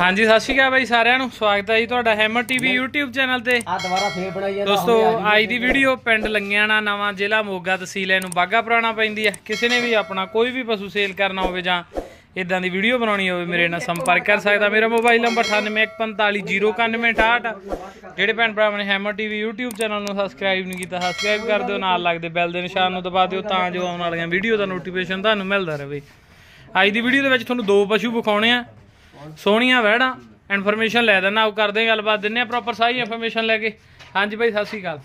ਹਾਂਜੀ ਸਤਿ ਸ਼੍ਰੀ ਅਕਾਲ ਬਾਈ ਸਾਰਿਆਂ ਨੂੰ। ਸਵਾਗਤ ਹੈ ਜੀ ਤੁਹਾਡਾ ਹੈਮਰ ਟੀਵੀ YouTube ਚੈਨਲ ਤੇ। ਆ ਦੁਬਾਰਾ ਫੇਰ ਬਣਾਈ ਜਾਂਦਾ ਦੋਸਤੋ ਅੱਜ ਦੀ ਵੀਡੀਓ ਪਿੰਡ ਲੰਗਿਆਣਾ ਨਵਾਂ ਜ਼ਿਲ੍ਹਾ ਮੋਗਾ ਤਹਿਸੀਲ ਨੂੰ ਬਾਗਾ ਪੁਰਾਣਾ ਪੈਂਦੀ ਹੈ। ਕਿਸੇ ਨੇ ਵੀ ਆਪਣਾ ਕੋਈ ਵੀ ਪਸ਼ੂ ਸੇਲ ਕਰਨਾ ਹੋਵੇ ਜਾਂ ਇਦਾਂ ਦੀ ਵੀਡੀਓ ਬਣਾਉਣੀ ਹੋਵੇ ਮੇਰੇ ਨਾਲ ਸੰਪਰਕ ਕਰ ਸਕਦਾ। ਮੇਰਾ ਮੋਬਾਈਲ ਨੰਬਰ 9815409168 ਜਿਹੜੇ ਭੈਣ ਭਰਾਵਾਂ ਨੇ ਹੈਮਰ ਟੀਵੀ YouTube ਚੈਨਲ ਨੂੰ ਸਬਸਕ੍ਰਾਈਬ ਨਹੀਂ ਕੀਤਾ ਸਬਸਕ੍ਰਾਈਬ ਕਰ ਦਿਓ। ਨਾਲ ਲੱਗਦੇ ਬੈਲ ਦੇ ਨਿਸ਼ਾਨ ਨੂੰ ਦਬਾ ਦਿਓ ਤਾਂ ਜੋ ਆਉਣ ਵਾਲੀਆਂ ਵੀਡੀਓ ਦਾ ਨੋਟੀਫਿਕੇਸ਼ਨ ਤੁਹਾਨੂੰ ਮਿਲਦਾ ਰਹੇ। ਅੱਜ ਦੀ ਵੀਡੀਓ ਦੇ ਵਿੱਚ ਤੁਹਾਨੂੰ ਦੋ ਪਸ਼ੂ ਵਿਖਾਉਣੇ ਆ। ਸੋਹਣੀਆਂ ਵਹਿੜਾਂ ਇਨਫੋਰਮੇਸ਼ਨ ਲੈ ਦੇਣਾ ਉਹ ਕਰਦੇ ਗੱਲਬਾਤ ਦਿੰਨੇ ਆ ਪ੍ਰੋਪਰ ਸਾਰੀ ਇਨਫੋਰਮੇਸ਼ਨ ਲੈ ਕੇ। ਹਾਂਜੀ ਬਾਈ ਸਤਿ ਸ਼੍ਰੀ ਅਕਾਲ।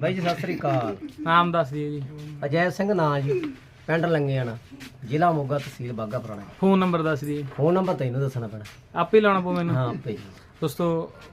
ਬਾਈ ਜੀ ਸਤਿ ਸ੍ਰੀ ਅਕਾਲ। ਨਾਮ ਦੱਸ ਦਿਓ ਜੀ। ਅਜੈ ਸਿੰਘ ਨਾਂ ਜੀ ਪਿੰਡ ਲੰਗੇਆਣਾ ਜ਼ਿਲ੍ਹਾ ਮੋਗਾ ਤਹਿਸੀਲ ਬਾਗਾ ਪੁਰਾਣਾ। ਫੋਨ ਨੰਬਰ ਦੱਸ ਦਿਓ ਫੋਨ ਨੰਬਰ ਤੈਨੂੰ ਦੱਸਣਾ ਪੈਣਾ। ਆਪੇ ਲਾਉਣਾ ਪਊ ਮੈਨੂੰ। ਹਾਂ ਭਾਈ ਦੋਸਤੋ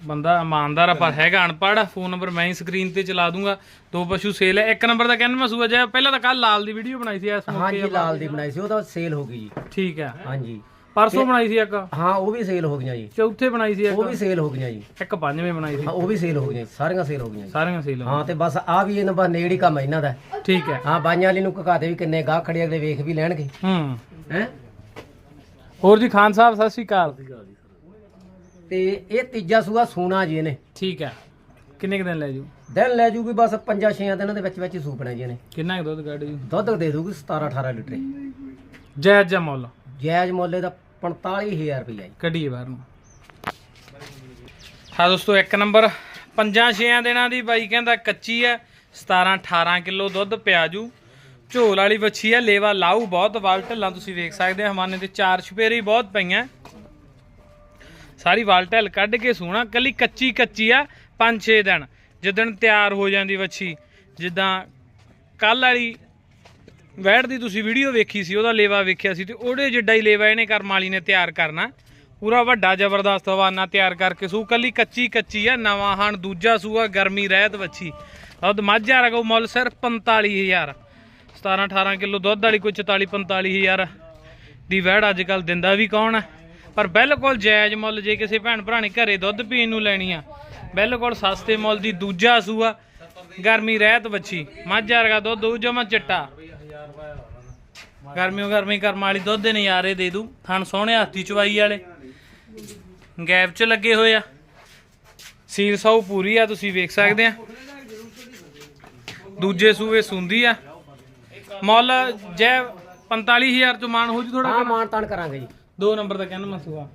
ਬੰਦਾ ਇਮਾਨਦਾਰ ਆ ਪਰ ਹੈਗਾ ਅਨਪੜ੍ਹ ਫੋਨ ਨੰਬਰ ਮੈਂ ਹੀ ਸਕਰੀਨ ਤੇ ਚਲਾ ਦੂੰਗਾ। ਦੋ ਪਸ਼ੂ ਸੇਲ ਹੈ ਇੱਕ ਨੰਬਰ ਦਾ ਕਹਿੰਦਾ ਮੈਂ ਸੂਆ ਜਿਹਾ ਪਹਿਲਾਂ ਤਾਂ ਕੱਲ ਲਾਲ ਦੀ ਵੀਡੀਓ ਬਣਾਈ ਸੀ ਇਸ ਮੌਕੇ ਜੀ ਲਾਲ ਦੀ ਬਣਾਈ ਸੀ ਉਹ ਤਾਂ ਸੇਲ ਹੋ ਗਈ ਜੀ। ਠੀਕ ਹੈ ਹਾਂਜੀ। ਪਰਸੋਂ ਬਣਾਈ ਸੀ ਇੱਕ। ਹਾਂ ਉਹ ਵੀ ਸੇਲ ਹੋ ਗਈਆਂ ਜੀ। ਚੌਥੇ ਬਣਾਈ ਸੀ ਉਹ ਵੀ ਸੇਲ ਹੋ ਗਈਆਂ ਜੀ। ਇੱਕ ਪੰਜਵੇਂ ਬਣਾਈ ਸੀ। ਹਾਂ ਉਹ ਵੀ ਸੇਲ ਹੋ ਗਈਆਂ ਜੀ, ਸਾਰੀਆਂ ਸੇਲ ਹੋ ਗਈਆਂ ਜੀ। ਸਾਰੀਆਂ ਸੇਲ ਹੋ ਹਾਂ ਤੇ ਬਸ ਆ ਵੀ ਇਹਨਾਂ ਬਸ ਨੇੜ ਹੀ ਕੰਮ ਹੈ ਇਹਨਾਂ ਦਾ। ਗਈਆਂ। ਠੀਕ ਹੈ। ਹਾਂ ਬਾਈਆਂ ਵਾਲੀ ਨੂੰ ਕਕਾਤੇ ਵੀ ਕਿੰਨੇ ਗਾਹ ਖੜੇ ਅਗਲੇ ਵੇਖ ਵੀ ਲੈਣਗੇ। ਹੂੰ। ਹੈ? ਹੋਰ ਜੀ ਖਾਨ ਸਾਹਿਬ ਸਤਿ ਸ਼੍ਰੀ ਅਕਾਲ। ਤੇ ਇਹ ਤੀਜਾ ਸੂਆ ਸੂਣਾ ਜੀ ਇਹਨੇ। ਠੀਕ ਹੈ। ਕਿੰਨੇ ਕੁ ਦਿਨ ਲੈ ਜੂ? ਦਿਨ ਲੈ ਜੂਗੀ ਬਸ 5-6 ਦਿਨਾਂ ਦੇ ਵਿੱਚ ਵਿੱਚ ਹੀ ਸੂਪਣਾ ਜੀ ਇਹਨੇ। ਕਿੰਨਾ ਕੁ ਦੁੱਧ ਕੱਢ ਜੂ? ਦੁੱਧ ਦੇ ਦੂਗੀ 17-18 ਲੀਟਰ। ਜਾਇਜ਼ ਜਾਂ ਮੁੱਲ। ਜਾਇਜ਼ ਮੁੱਲ ਦਾ 45000 ਰੁਪਇਆ ਜੀ। ਕੱਢੀਏ ਬਾਹਰ ਨੂੰ। ਹਾਂ ਦੋਸਤੋ, ਇੱਕ ਨੰਬਰ। ਪੰਜਾਂ ਛੇਆਂ ਦਿਨਾਂ ਦੀ ਬਾਈ ਕਹਿੰਦਾ ਕੱਚੀ ਹੈ 17 18 ਕਿਲੋ ਦੁੱਧ, ਪਿਆਜੂ। ਝੋਲ ਵਾਲੀ ਵੱਛੀ ਹੈ ਲੇਵਾ ਲਾਊ ਬਹੁਤ, ਵਾਲ ਢੱਲਾਂ ਤੁਸੀਂ ਵੇਖ ਸਕਦੇ ਹੋ ਹਮਾਨੇ ਤੇ ਚਾਰ ਛਪੇਰੇ ਬਹੁਤ ਪਈਆਂ। ਸਾਰੀ ਵਾਲ ਢੱਲ ਕੱਢ ਕੇ ਸੋਣਾ ਕੱਲੀ ਕੱਚੀ ਕੱਚੀ ਆ 5-6 ਦਿਨ। ਜਿੱਦਣ ਤਿਆਰ ਹੋ ਜਾਂਦੀ ਵੱਛੀ, ਜਿੱਦਾਂ ਕੱਲ ਵਾਲੀ ਵੈੜ ਦੀ ਤੁਸੀਂ ਵੀਡੀਓ ਵੇਖੀ ਸੀ, ਉਹਦਾ ਲੇਵਾ ਵੇਖਿਆ ਸੀ ਤੇ ਉਹਦੇ ਜਿੱਡਾ ਹੀ ਲੇਵਾ ਇਹਨੇ ਕਰਮ ਵਾਲੀ ਨੇ ਤਿਆਰ ਕਰਨਾ। ਪੂਰਾ ਵੱਡਾ ਜ਼ਬਰਦਸਤ ਹਵਾਨਾ ਤਿਆਰ ਕਰਕੇ ਸੂ, ਕੱਲੀ ਕੱਚੀ ਕੱਚੀ ਆ, ਨਵਾਂ ਹਣ ਦੂਜਾ ਸੂਆ, ਗਰਮੀ ਰਹਿਤ ਵੱਛੀ। ਦੁੱਧ ਮਾਝਾ ਰਗੋ ਮੁੱਲ ਸਿਰਫ 45000 17 18 ਕਿਲੋ ਦੁੱਧ ਵਾਲੀ ਕੋਈ 44 45000 ਦੀ ਵੈੜ ਅੱਜ ਕੱਲ ਦਿੰਦਾ ਵੀ ਕੌਣ ਆ? ਪਰ ਬਿਲਕੁਲ ਜਾਇਜ਼ ਮੁੱਲ ਜੇ ਕਿਸੇ ਭੈਣ ਭਰਾ ਨੇ ਘਰੇ ਦੁੱਧ ਪੀਣ ਨੂੰ ਲੈਣੀ ਆ, ਬਿਲਕੁਲ ਸਸਤੇ ਮੁੱਲ ਦੀ ਦੂਜਾ ਸੂਆ, ਗਰਮੀ ਰਹਿਤ ਵੱਛੀ। ਮਾਝਾ ਰਗਾ ਦੁੱਧ, ਉਹ ਜਮਾ ਚਿੱਟਾ। ਗਰਮੀਓ ਗਰਮੀ ਕਰਮ ਵਾਲੀ ਦੁੱਧ ਦੇ ਨਜ਼ਾਰੇ ਦੇ ਦੂ। ਥਣ ਸੋਹਣੇ ਹੱਥੀ ਚਵਾਈ ਵਾਲੇ। ਗੈਪ 'ਚ ਲੱਗੇ ਹੋਏ ਆ। ਸੀਲ ਸੌ ਪੂਰੀ ਆ ਤੁਸੀਂ ਵੇਖ ਸਕਦੇ ਆ। ਦੂਜੇ ਸੂਏ ਸੁੰਦੀ ਆ। ਮੁੱਲ ਜੈ 45000 ਚ ਮਾਨ ਹੋ ਜੂ ਥੋੜਾ ਹਾਂ ਮਾਨ ਤਾਨ ਕਰਾਂਗੇ ਜੀ। ਦੋ ਨੰਬਰ ਦਾ ਕਹਿੰਦਾ ਮਸੂਆ।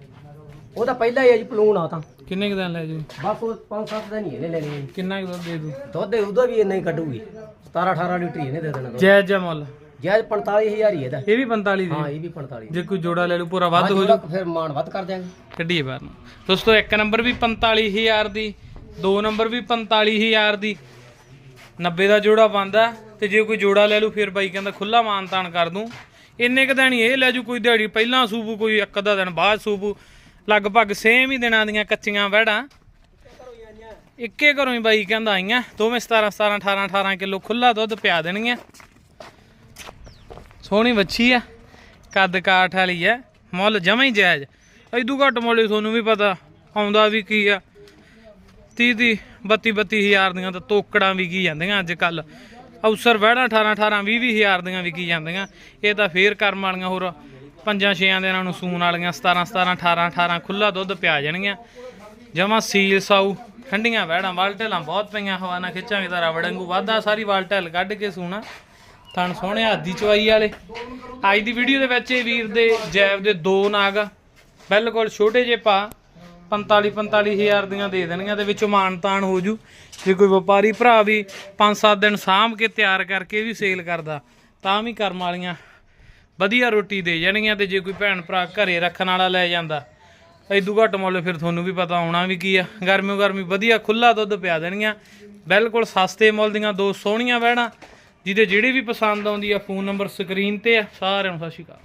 ਉਹ ਤਾਂ ਪਹਿਲਾਂ ਹੀ ਹੈ ਜੀ ਪਲੂਣ ਆ ਤਾਂ। ਕਿੰਨੇ ਕੁ ਦਿਨ ਲੈ ਜੂ? ਬਸ ਉਹ 5-7 ਦਿਨ ਹੀ ਇਹਨੇ ਲੈਣੀ। ਕਿੰਨਾ ਕੁ ਦੁੱਧ ਦੇ ਦੂ? ਦੁੱਧ ਉਹਦਾ ਵੀ ਇੰਨਾ ਹੀ ਕੱਢੂਗੀ। 17-18 ਲੀਟਰ ਹੀ ਇਹਨੇ ਦੇ ਦੇਣਾ ਜੈ ਜੈ ਮੁੱਲ। ਜਾਇਜ਼ 45000 ਹੀ ਇਹਦਾ ਇਹ ਵੀ 45 ਹਾਂ। ਇਹ ਵੀ 45 ਜੇ ਕੋਈ ਜੋੜਾ ਲੈ ਲੂ ਪੂਰਾ ਵੱਧ ਹੋ ਜੂ ਫਿਰ ਮਾਨ ਵੱਧ ਕਰ ਦਿਆਂਗੇ। ਕੱਢੀਏ ਬਾਹਰ ਨੂੰ। ਦੋਸਤੋ ਇੱਕ ਨੰਬਰ ਵੀ 45000 ਦੀ ਦੋ ਨੰਬਰ ਵੀ 45000 ਦੀ। 90 ਦਾ ਜੋੜਾ ਬੰਦਾ ਤੇ ਜੇ ਕੋਈ ਜੋੜਾ ਲੈ ਲੂ ਫਿਰ ਬਾਈ ਕਹਿੰਦਾ ਖੁੱਲਾ ਮਾਨ ਤਾਨ ਕਰ ਦੂੰ। ਇੰਨੇ ਕ ਦਿਨ ਇਹ ਲੈ ਜੂ ਕੋਈ ਦਿਹਾੜੀ ਪਹਿਲਾਂ ਸੂਬੂ ਕੋਈ ਇੱਕ ਅੱਧਾ ਦਿਨ ਬਾਅਦ ਸੂਬੂ। ਲਗਭਗ ਸੇਮ ਹੀ ਦਿਨਾਂ ਦੀਆਂ ਕੱਚੀਆਂ ਵਹਿੜਾਂ। ਇੱਕੇ ਘਰੋਂ ਹੀ ਬਾਈ ਕਹਿੰਦਾ ਆਈਆਂ ਦੋਵੇਂ 17 17 18 18 ਕਿਲੋ ਖੁੱਲਾ ਦੁੱਧ ਪਿਆ ਦੇਣਗੀਆਂ। ਸੋਹਣੀ ਵੱਛੀ ਆ, ਕੱਦ ਕਾਠ ਵਾਲੀ ਆ, ਮੁੱਲ ਜਮਾਂ ਹੀ ਜਾਇਜ਼। ਐਦੂ ਘੱਟ ਮੁੱਲ ਤੁਹਾਨੂੰ ਵੀ ਪਤਾ, ਆਉਂਦਾ ਵੀ ਕੀ ਆ। 30 ਦੀ 32 32 ਹਜ਼ਾਰ ਦੀਆਂ ਤਾਂ ਤੋਕੜਾਂ ਵੀ ਕੀ ਜਾਂਦੀਆਂ ਅੱਜ ਕੱਲ ਅਵਸਰ ਵਹਿੜਾਂ 18 18 20 20 ਹਜ਼ਾਰ ਦੀਆਂ ਵਿਕੀ ਜਾਂਦੀਆਂ। ਇਹ ਤਾਂ ਫੇਰ ਕਰਮ ਵਾਲੀਆਂ ਹੋਰ ਪੰਜਾਂ ਛੇਆਂ ਦਿਨਾਂ ਨੂੰ ਸੂਣ ਵਾਲੀਆਂ 17 17 18 18 ਖੁੱਲਾ ਦੁੱਧ ਪਿਆ ਜਾਣਗੀਆਂ। ਜਮਾ ਸੀਲ ਸਾਊ, ਠੰਡੀਆਂ ਵਹਿੜਾਂ ਵਾਲਟਲਾਂ ਬਹੁਤ ਪਈਆਂ ਹਵਾ ਨਾਲ ਖਿੱਚਾਂਗੇ ਤਾਂ ਰਵੜ ਵਾਂਗੂ ਵਾਧਾ ਸਾਰੀ ਵਾਲਟਲ ਕੱਢ ਕੇ ਸੂਣਾ। ਥਣ ਸੋਹਣੇ ਆਦੀ ਚਵਾਈ ਵਾਲੇ। ਅੱਜ ਦੀ ਵੀਡੀਓ ਦੇ ਵਿੱਚ ਇਹ ਵੀਰ ਦੇ ਜੈਬ ਦੇ ਦੋ ਨਾਗ ਬਿਲਕੁਲ ਛੋਟੇ ਜਿਹੇ ਪਾ 45 45 ਹਜ਼ਾਰ ਦੀਆਂ ਦੇ ਦੇਣਗੀਆਂ ਦੇ ਵਿੱਚੋਂ ਮਾਨ ਤਾਨ ਹੋ ਜੂ। ਜੇ ਕੋਈ ਵਪਾਰੀ ਭਰਾ ਵੀ 5-7 ਦਿਨ ਸਾਂਭ ਕੇ ਤਿਆਰ ਕਰਕੇ ਵੀ ਸੇਲ ਕਰਦਾ, ਤਾਂ ਵੀ ਕਰਮ ਵਾਲੀਆਂ ਵਧੀਆ ਰੋਟੀ ਦੇ ਜਾਣਗੀਆਂ ਤੇ ਜੇ ਕੋਈ ਭੈਣ ਭਰਾ ਘਰੇ ਰੱਖਣ ਵਾਲਾ ਲੈ ਜਾਂਦਾ ਐਦੂ ਘੱਟ ਮੁੱਲ ਫਿਰ ਤੁਹਾਨੂੰ ਵੀ ਪਤਾ ਹੋਣਾ ਵੀ ਕੀ ਆ। ਗਰਮੀ ਗਰਮੀ ਵਧੀਆ ਖੁੱਲਾ ਦੁੱਧ ਪਿਆ ਦੇਣਗੀਆਂ। ਬਿਲਕੁਲ ਸਸਤੇ ਮੁੱਲ ਦੀਆਂ ਦੋ ਸੋਹਣੀਆਂ ਵਹਿਣਾ। ਜਿਹਦੇ ਜਿਹੜੇ ਵੀ ਪਸੰਦ ਆਉਂਦੀ ਆ ਫੋਨ ਨੰਬਰ ਸਕਰੀਨ ਤੇ ਆ, ਸਾਰਿਆਂ ਨੂੰ ਸਤਿ ਸ਼੍ਰੀ ਅਕਾਲ।